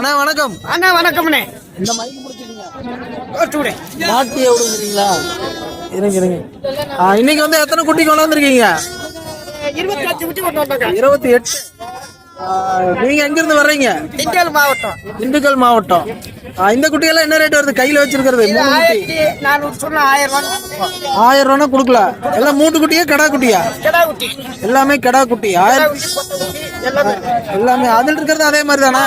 வணக்கம். அண்ணா வணக்கம்ண்ணே. இந்த மைக் முடிச்சுக்கீங்க கோச்சுவிடு மாட்டி விடுங்கிறீங்களா? இருங்க இருங்க. இன்னைக்கு வந்து எத்தனை குட்டி கொண்டாந்துருக்கீங்க இருபத்தி அஞ்சு குட்டி கொண்டு வந்தாங்க இருபத்தி எட்டு. நீங்க எங்க இருந்து வர்றீங்க? திண்டல் மாவட்டம். திண்டுக்கல் மாவட்டம். இந்த குட்டியெல்லாம் என்ன ரேட் வருது? கையில வச்சிருக்கிறது ஆயிரம் ரூபானா கொடுக்கல. எல்லாம் மூட்டு குட்டியா கடா குட்டியா? கிடா குட்டி. எல்லாமே கடா குட்டி. கிடா ஆயிரம் எல்லாமே. அதில் இருக்கிறது அதே மாதிரி தானா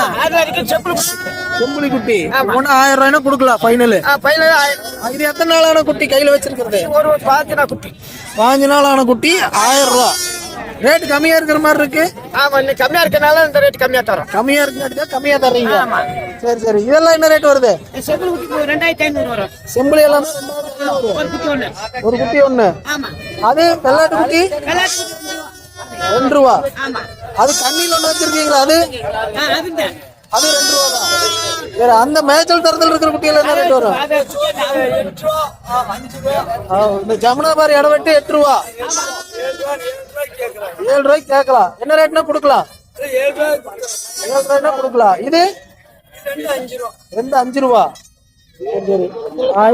செம்புலி குட்டி. ஒன்று ஆயிரம் ரூபாய்னா கொடுக்கலாம் ஃபைனல் இது எத்தனை நாளான குட்டி கையில வச்சிருக்கிறது? ஒரு பாத்தினா குட்டி. பாஞ்சு நாள் ஆன குட்டி ஆயிரம் ரூபா. ரேட் கம்மியா இருக்கிற மாதிரி இருக்கு. ஆமா இன்னைக்கு கம்மியா இருக்கனால இந்த ரேட் கம்மியா தரோம். கம்மியா இருக்கு கம்மியா தர்றீங்க. சரி சரி. இதெல்லாம் என்ன ரேட் வருது? குட்டி ரெண்டாயிரத்தி ஐநூறு வரும். செம்புலி எல்லாம் ஒரு குட்டி ஒண்ணு. ஒரு குட்டி ஒண்ணு. ஆமா. அது வெள்ளாட்டு குட்டி? ரெண்டு ரூபா. அது கண்ணில் ஒண்ணு வச்சிருக்கீங்களா? அது? அது ரெண்டு ரூபா தான். சரி அந்த மேய்ச்சல் தரத்தில் இருக்கிற குட்டியெல்லாம் என்ன ரேட் வரும்? இந்த ஜமுனாபாரி இடம் வெட்டி எட்டு ரூபா. ஏழு ரூபாய்க்கு கேட்கலாம். என்ன ரேட்னா கொடுக்கலாம். ஏழு ரூபாய் ஏழு ரூபாய்னா கொடுக்கலாம். இது? ரெண்டு அஞ்சு ரூபா.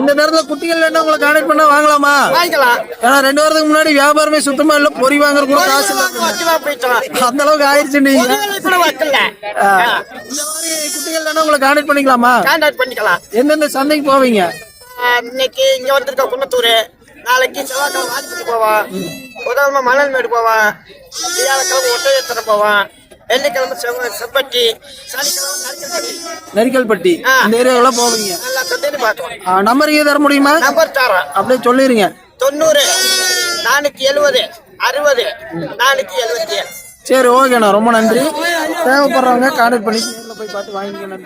இந்த நேரத்துல குட்டிகள் என்ன உங்களை கான்டாக்ட் பண்ணா வாங்கலாமா? வாங்கிக்கலாம். ஏன்னா ரெண்டு வாரத்துக்கு முன்னாடி வியாபாரமே சுத்தமா இல்ல பொறி வாங்குற கூட காசு அந்த அளவுக்கு ஆயிடுச்சு நீங்க. இந்த மாதிரி குட்டிகள் வேணா உங்களை கான்டாக்ட் பண்ணிக்கலாமா? கான்டாக்ட் பண்ணிக்கலாம். எந்தெந்த சந்தைக்கு போவீங்க? இன்னைக்கு இங்க வந்திருக்க குன்னத்தூர் நாளைக்கு செவ்வாய்க்கிழமை வாடிப்பட்டி போவான் புதன்கிழமை மணல்மேடு போவான். வியாழக்கிழமை ஒட்டயத்தனை போவான். வெள்ளிக்கிழமை செவ்வ செப்பட்டி சனிக்கிழமை நரிக்கல்பட்டி. இந்த ஏரியாவில் போவீங்க. நல்லா சந்தைன்னு பார்த்தோம் நம்பர் இங்கே தர முடியுமா? நம்பர் தரோம் அப்படியே சொல்லிடுங்க தொண்ணூறு நானூத்தி எழுபது அறுபது நானூத்தி எழுபத்தி ஏழு. சரி ஓகேண்ணா. ரொம்ப நன்றி. தேவைப்படுறவங்க கான்டாக்ட் பண்ணி போய் பார்த்து வாங்கிக்கணும்